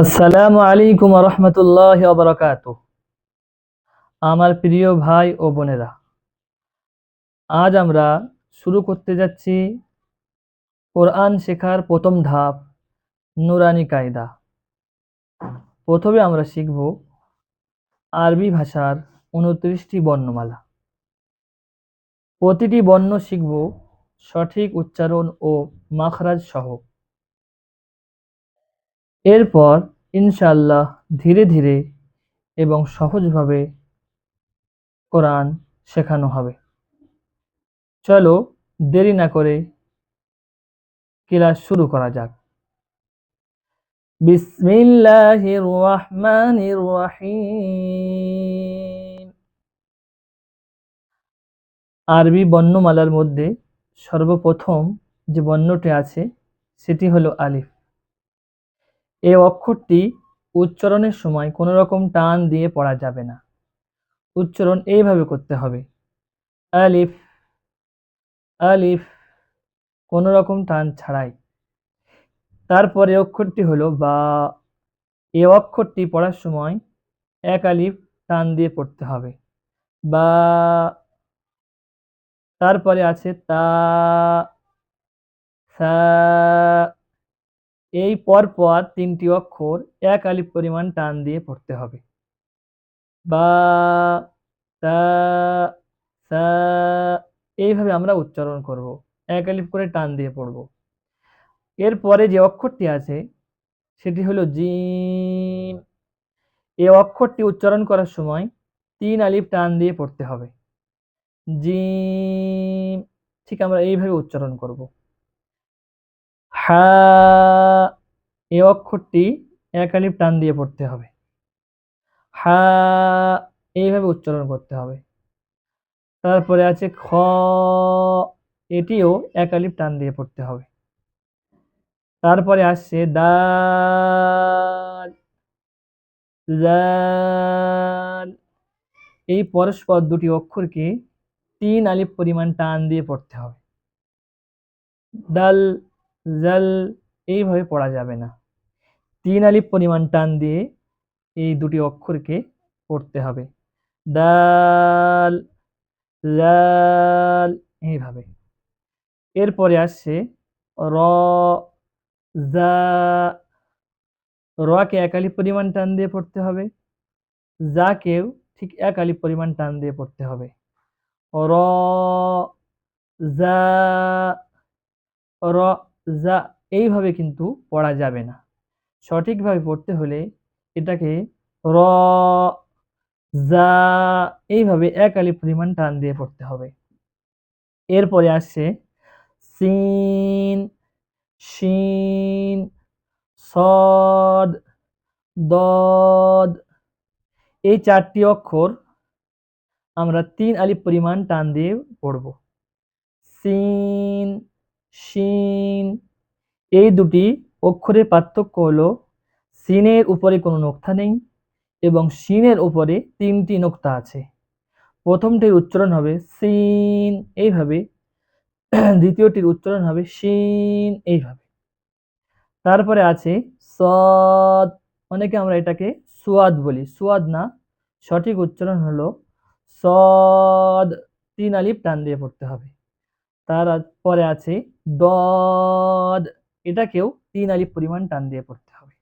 আসসালামু আলাইকুম রহমতুল্লাহ বারাকাত আমার প্রিয় ভাই ও বোনেরা, আজ আমরা শুরু করতে যাচ্ছি কোরআন শেখার প্রথম ধাপ, নুরানি কায়দা। প্রথমে আমরা শিখব আরবি ভাষার উনত্রিশটি বর্ণমালা। প্রতিটি বর্ণ শিখব সঠিক উচ্চারণ ও মাখরাজ সহ। এরপর ইনশাল্লাহ ধীরে ধীরে এবং সহজভাবে কোরআন শেখানো হবে। চলো দেরি না করে ক্লাস শুরু করা যাক। বিসমিল্লাহির রহমানির রহিম আরবি বর্ণমালার মধ্যে সর্বপ্রথম যে বর্ণটি আছে, সেটি হলো আলিফ। এই অক্ষরটি উচ্চারণের সময় কোনো রকম টান দিয়ে পড়া যাবে না। উচ্চারণ এইভাবে করতে হবে। আলিফ আলিফ, কোনো রকম টান ছাড়াই। তারপরে অক্ষরটি হলো বা। এ অক্ষরটি পড়ার সময় এক আলিফ টান দিয়ে পড়তে হবে। বা। তারপরে আছে তা, সা এই পরপর তিনটি অক্ষর এক আলিফ পরিমাণ টান দিয়ে পড়তে হবে। বা, তা এইভাবে আমরা উচ্চারণ করব। এক আলিফ করে টান দিয়ে পড়ব। এরপরে যে অক্ষরটি আছে, সেটি হলো জিম এ অক্ষরটি উচ্চারণ করার সময় তিন আলিফ টান দিয়ে পড়তে হবে। জিম ঠিক আমরা এইভাবে উচ্চারণ করব। হা, এ অক্ষরটি এক আলিফ টান দিয়ে পড়তে হবে। হা, এইভাবে উচ্চারণ করতে হবে। তারপরে আছে খ, এটিও এক আলিফ টান দিয়ে পড়তে হবে। তারপরে আসছে দাল এই পরস্পর দুটি অক্ষরকে তিন আলিফ পরিমাণ টান দিয়ে পড়তে হবে। দাল জাল এইভাবে পড়া যাবে না। তিন আলিফ পরিমাণ টান দিয়ে এই দুটি অক্ষরকে পড়তে হবে। দাল জাল এইভাবে। এরপরে আসছে র, জা। রকে এক পরিমাণ টান দিয়ে পড়তে হবে। যাকেও ঠিক এক আলিফ পরিমাণ টান দিয়ে পড়তে হবে। র র যা এইভাবে কিন্তু পড়া যাবে না। সঠিকভাবে পড়তে হলে এটাকে র, যা এইভাবে এক আলি পরিমাণ টান দিয়ে পড়তে হবে। এরপরে আসছে সিন, শিন, সদ, দদ। এই চারটি অক্ষর আমরা তিন আলিফ পরিমাণ টান দিয়ে পড়ব। সিন শিন। এই দুটি অক্ষরের পার্থক্য হলো, সিনের উপরে কোনো নোক্তা নেই এবং সিনের উপরে তিনটি নোক্তা আছে। প্রথমটির উচ্চারণ হবে সিন, এইভাবে। দ্বিতীয়টির উচ্চারণ হবে শিন, এইভাবে। তারপরে আছে সদ। অনেকে আমরা এটাকে সুয়াদ বলি। সুয়াদ না, সঠিক উচ্চারণ হলো সদ। তিন আলিফ, টান দিয়ে পড়তে হবে। তারপরে আছে দদ। এটাকেও তিন আলিফ পরিমাণ টান দিয়ে পড়তে হবে।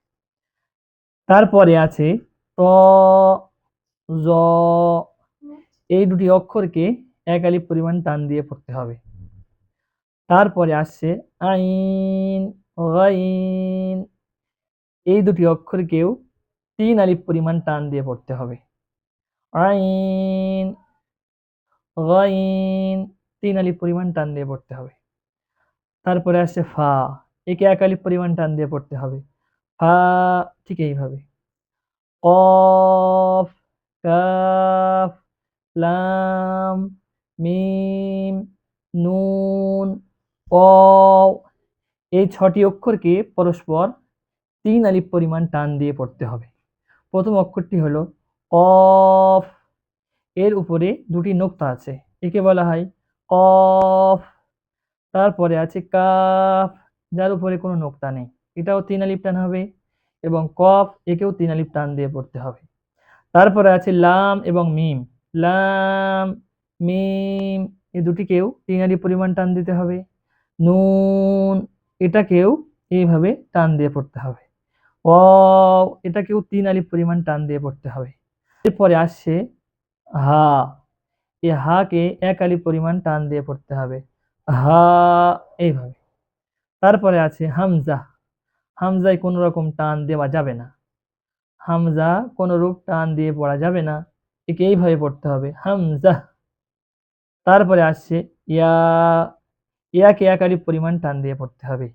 তারপরে আছে ত, জ। এই দুটি অক্ষরকে এক আলিফ পরিমাণ টান দিয়ে পড়তে হবে। তারপরে আসছে আইন, গাইন। এই দুটি অক্ষরকেও তিন আলিফ পরিমাণ টান দিয়ে পড়তে হবে। আইন, গাইন। তিন আলিফ পরিমাণ টান দিয়ে পড়তে হবে। তারপরে আসছে ফা, একে এক আলিফ পরিমাণ টান দিয়ে পড়তে হবে। ফা ঠিক এইভাবে। কফ, কাফ, লাম, মিম, নুন ক এই ছটি অক্ষরকে পরস্পর তিন আলিফ পরিমাণ টান দিয়ে পড়তে হবে। প্রথম অক্ষরটি হলো কফ। এর উপরে দুটি নোক্তা আছে। একে বলা হয় কফ তারপরে আছে কাফ, যার উপরে কোনো নোক্তা নেই। এটাও তিন আলিফ টান হবে এবং কফ একেও তিন আলিফ টান দিয়ে পড়তে হবে। তারপরে আছে লাম এবং মিম। লাম, মিম, এ দুটিকেও তিন আলিফ পরিমাণ টান দিতে হবে। নুন, এটাকেও এইভাবে টান দিয়ে পড়তে হবে। অ এটাকেও তিন আলিফ পরিমাণ টান দিয়ে পড়তে হবে। এরপরে আসছে হা। এই হাকে এক আলিফ পরিমাণ টান দিয়ে পড়তে হবে। হা, এইভাবে। তারপরে আছে হামজা। হামজায় কোনো রকম টান দেওয়া যাবে না। হামজা কোনো রূপ টান দিয়ে পড়া যাবে না। একে এইভাবে পড়তে হবে। হামজা। তারপরে আসছে ইয়া। ইয়াকে এক আলিফ পরিমাণ টান দিয়ে পড়তে হবে।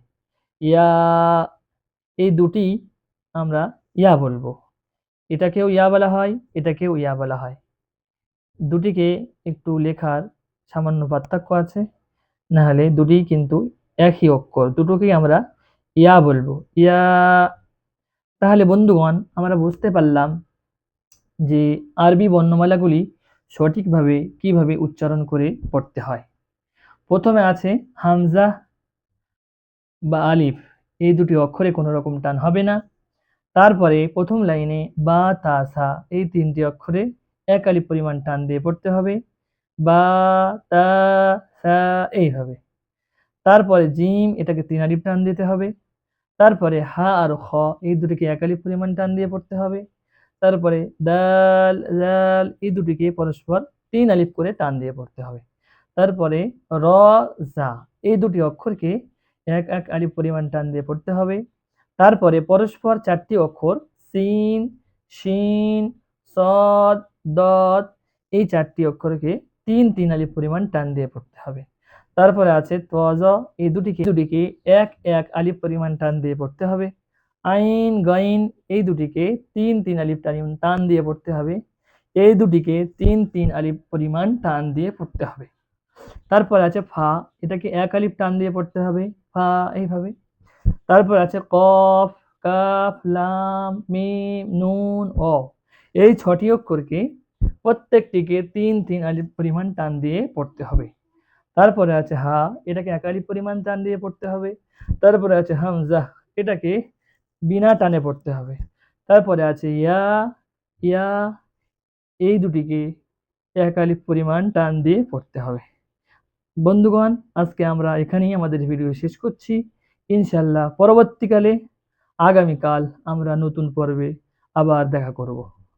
ইয়া। এই দুটি আমরা ইয়া বলব। এটাকেও ইয়া বলা হয়, এটাকেও ইয়া বলা হয়। দুটিকে একটু লেখার সামান্য পার্থক্য আছে। নাহলে দুটি কিন্তু একই অক্ষর, দুটোকেই আমরা ইয়া বলব। ইয়া, তাহলে বন্ধুগণ, আমরা বুঝতে পারলাম যে আরবি বর্ণমালাগুলি সঠিকভাবে কীভাবে উচ্চারণ করে পড়তে হয়। প্রথমে আছে হামজা বা আলিফ, এই দুটি অক্ষরে কোনো রকম টান হবে না। তারপরে প্রথম লাইনে বা, তা, সা, এই তিনটি অক্ষরে এক আলিফ পরিমাণ টান দিয়ে পড়তে হবে। বা, তা, সা এইভাবে তারপরে জিম, এটাকে তিন আলিফ টান দিতে হবে। তারপরে হা আর খ, এই দুটিকে এক আলিফ পরিমাণ টান দিয়ে পড়তে হবে। তারপরে দাল, জাল, এই দুটিকে পরস্পর তিন আলিফ করে টান দিয়ে পড়তে হবে। তারপরে র, জা, এই দুটি অক্ষরকে এক এক আলিফ পরিমাণ টান দিয়ে পড়তে হবে। তারপরে পরস্পর চারটি অক্ষর সিন, শিন, সদ দত, এই চারটি অক্ষরকে তিন তিন আলি পরিমাণ টান দিয়ে পড়তে হবে। তারপরে আছে তজ এই দুটিকে দুটিকে এক এক আলিফ পরিমাণ টান দিয়ে পড়তে হবে। আইন, গাইন, এই দুটিকে তিন তিন আলিফ টান টান দিয়ে পড়তে হবে। এই দুটিকে তিন তিন আলিফ পরিমাণ টান দিয়ে পড়তে হবে। তারপর আছে ফা, এটাকে এক আলিফ টান দিয়ে পড়তে হবে। ফা, এইভাবে। তারপর আছে কফ, কাফ, লাম, মিম, নুন, অ। এই ছটি অক্ষরকে প্রত্যেকটিকে তিন তিন আলিফ পরিমাণ টান দিয়ে পড়তে হবে। তারপরে আছে হা, এটাকে এক আলিফ পরিমাণ টান দিয়ে পড়তে হবে। তারপরে আছে হামজা, এটাকে বিনা টানে পড়তে হবে। তারপরে আছে ইয়া ইয়া, এই দুটিকে এক আলিফ পরিমাণ টান দিয়ে পড়তে হবে। বন্ধুগণ, আজকে আমরা এখানেই আমাদের ভিডিও শেষ করছি। ইনশাল্লাহ পরবর্তীকালে আগামীকাল আমরা নতুন পর্বে আবার দেখা করব।